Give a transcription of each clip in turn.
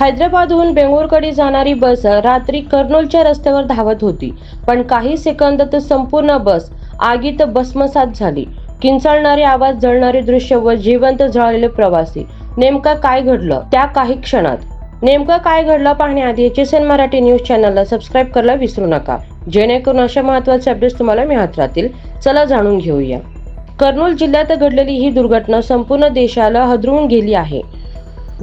हैदराबादहून बेंगळूरकडे जाणारी बस रात्री कर्नूलच्या रस्त्यावर धावत होती. पण काही सेकंदात संपूर्ण बस आगीत भस्मसात झाली. किंचाळणारे आवाज जळणारे दृश्य व जिवंत जळालेले प्रवासी. नेमका काय घडलं? त्या काही क्षणात. नेमकं काय घडलं पाहण्याआधी H S N Marathi news चॅनलला सबस्क्राईब करायला विसरू नका. जेणेकरून अशा महत्त्वाचे अपडेट्स तुम्हाला मिळत राहतील. चला जाणून घेऊया. कर्नूल जिल्ह्यात घडलेली ही दुर्घटना संपूर्ण देशाला हदरून गेली आहे.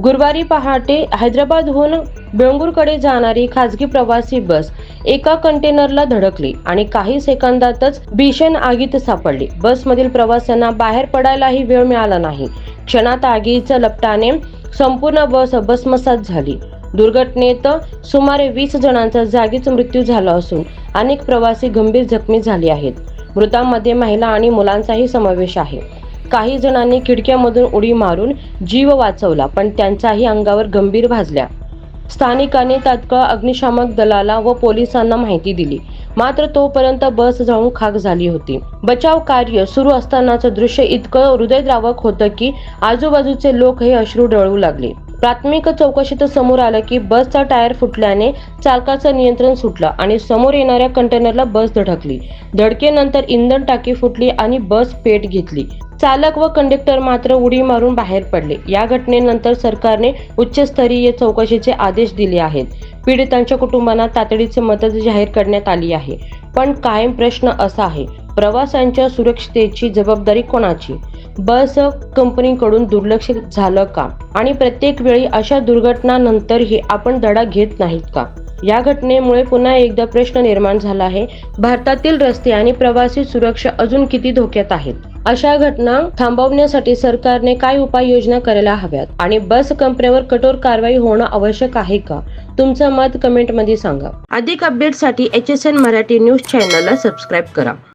गुरुवारी पहाटे हैदराबादहून बेंगूरकडे जाणारी खासगी प्रवासी बस एका कंटेनरला धडकली आणि काही सेकंदातच भीषण आगीत सापडली. बसमधील प्रवाशांना बाहेर पडायलाही वेळ मिळाला नाही. क्षणात आगीच्या लपटाने संपूर्ण बस भस्मसात झाली. दुर्घटनेत सुमारे वीस जणांचा जागीच मृत्यू झाला असून अनेक प्रवासी गंभीर जखमी झाले आहेत. मृतांमध्ये महिला आणि मुलांचाही समावेश आहे. काही जणांनी खिडक्यामधून उडी मारून जीव वाचवला पण त्यांच्याही अंगावर गंभीर भाजल्या. स्थानिकांनी तात्काळ अग्निशामक दलाला व पोलिसांना माहिती दिली. मात्र तोपर्यंत बस जाऊन खाक झाली होती. बचाव कार्य सुरू असतानाचं दृश्य इतकं हृदयद्रावक होतं की आजूबाजूचे लोक हे अश्रू डळू लागले. प्राथमिक चौकशीत समोर आलं की बसचा टायर फुटल्याने चालकाचं नियंत्रण सुटलं आणि समोर येणाऱ्या कंटेनरला बस धडकली. धडकेनंतर इंधन टाकी फुटली आणि बस पेट घेतली. चालक व कंडक्टर मात्र उडी मारून बाहेर पडले. या घटनेनंतर सरकारने उच्चस्तरीय चौकशीचे आदेश दिले आहेत. पीडितांच्या कुटुंबांना तातडीची मदत जाहीर करण्यात आली आहे. पण कायम प्रश्न असा आहे प्रवाशांच्या सुरक्षितेची जबाबदारी कोणाची? बस कंपनीकडून दुर्लक्ष झालं का? आणि प्रत्येक वेळी अशा दुर्घटनांनंतरही आपण धडा घेत नाहीत का? या घटनेमुळे पुन्हा एकदा प्रश्न निर्माण झाला आहे. भारतातील रस्ते आणि प्रवासी सुरक्षा अजून किती धोक्यात आहेत? अशा घटना थांबवण्यासाठी सरकारने काय उपाययोजना करायला हव्यात? आणि बस कंपन्यांवर कठोर कारवाई होणं आवश्यक आहे का? तुमचं मत कमेंटमध्ये सांगा. अधिक अपडेटसाठी H S N Marathi news चॅनलला सबस्क्राईब करा.